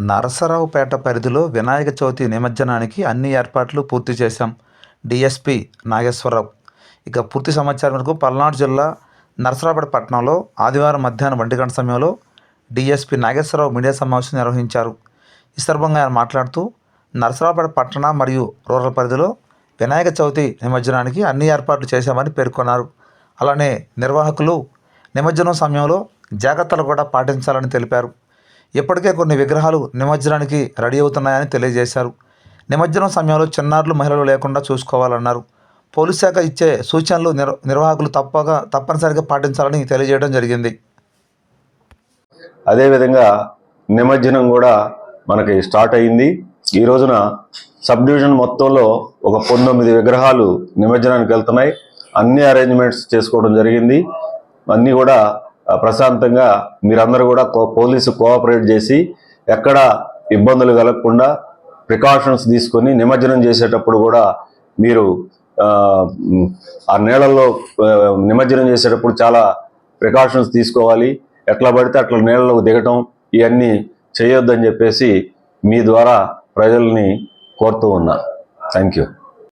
నరసరావుపేట పరిధిలో వినాయక చవితి నిమజ్జనానికి అన్ని ఏర్పాట్లు పూర్తి చేశాం. డిఎస్పి నాగేశ్వరరావు. ఇక పూర్తి సమాచారం మేరకు పల్నాడు జిల్లా నరసరావుపేట పట్టణంలో ఆదివారం మధ్యాహ్నం ఒంటి గంట సమయంలో డిఎస్పి నాగేశ్వరరావు మీడియా సమావేశం నిర్వహించారు. ఈ సందర్భంగా ఆయన మాట్లాడుతూ నరసరావుపేట పట్టణ మరియు రూరల్ పరిధిలో వినాయక చవితి నిమజ్జనానికి అన్ని ఏర్పాట్లు చేశామని పేర్కొన్నారు. అలానే నిర్వాహకులు నిమజ్జనం సమయంలో జాగ్రత్తలు కూడా పాటించాలని తెలిపారు. ఇప్పటికే కొన్ని విగ్రహాలు నిమజ్జనానికి రెడీ అవుతున్నాయని తెలియజేశారు. నిమజ్జనం సమయంలో చిన్నారులు మహిళలు లేకుండా చూసుకోవాలన్నారు. పోలీస్ శాఖ ఇచ్చే సూచనలు నిర్ నిర్వాహకులు తప్పగా తప్పనిసరిగా పాటించాలని తెలియజేయడం జరిగింది. అదేవిధంగా నిమజ్జనం కూడా మనకి స్టార్ట్ అయింది. ఈ రోజున సబ్ డివిజన్ మొత్తంలో ఒక పంతొమ్మిది విగ్రహాలు నిమజ్జనానికి వెళ్తున్నాయి. అన్ని అరేంజ్మెంట్స్ చేసుకోవడం జరిగింది. అన్నీ కూడా ప్రశాంతంగా మీరందరూ కూడా కో- పోలీసు కోఆపరేట్ చేసి ఎక్కడ ఇబ్బందులు కలగకుండా ప్రికాషన్స్ తీసుకొని నిమజ్జనం చేసేటప్పుడు కూడా మీరు ఆ, నీళ్ళల్లో నిమజ్జనం చేసేటప్పుడు చాలా ప్రికాషన్స్ తీసుకోవాలి. ఎట్లా పడితే అట్లా నీళ్ళలో దిగటం ఇవన్నీ చేయొద్దని చెప్పేసి మీ ద్వారా ప్రజల్ని కోరుతూ ఉన్నా. Thank you.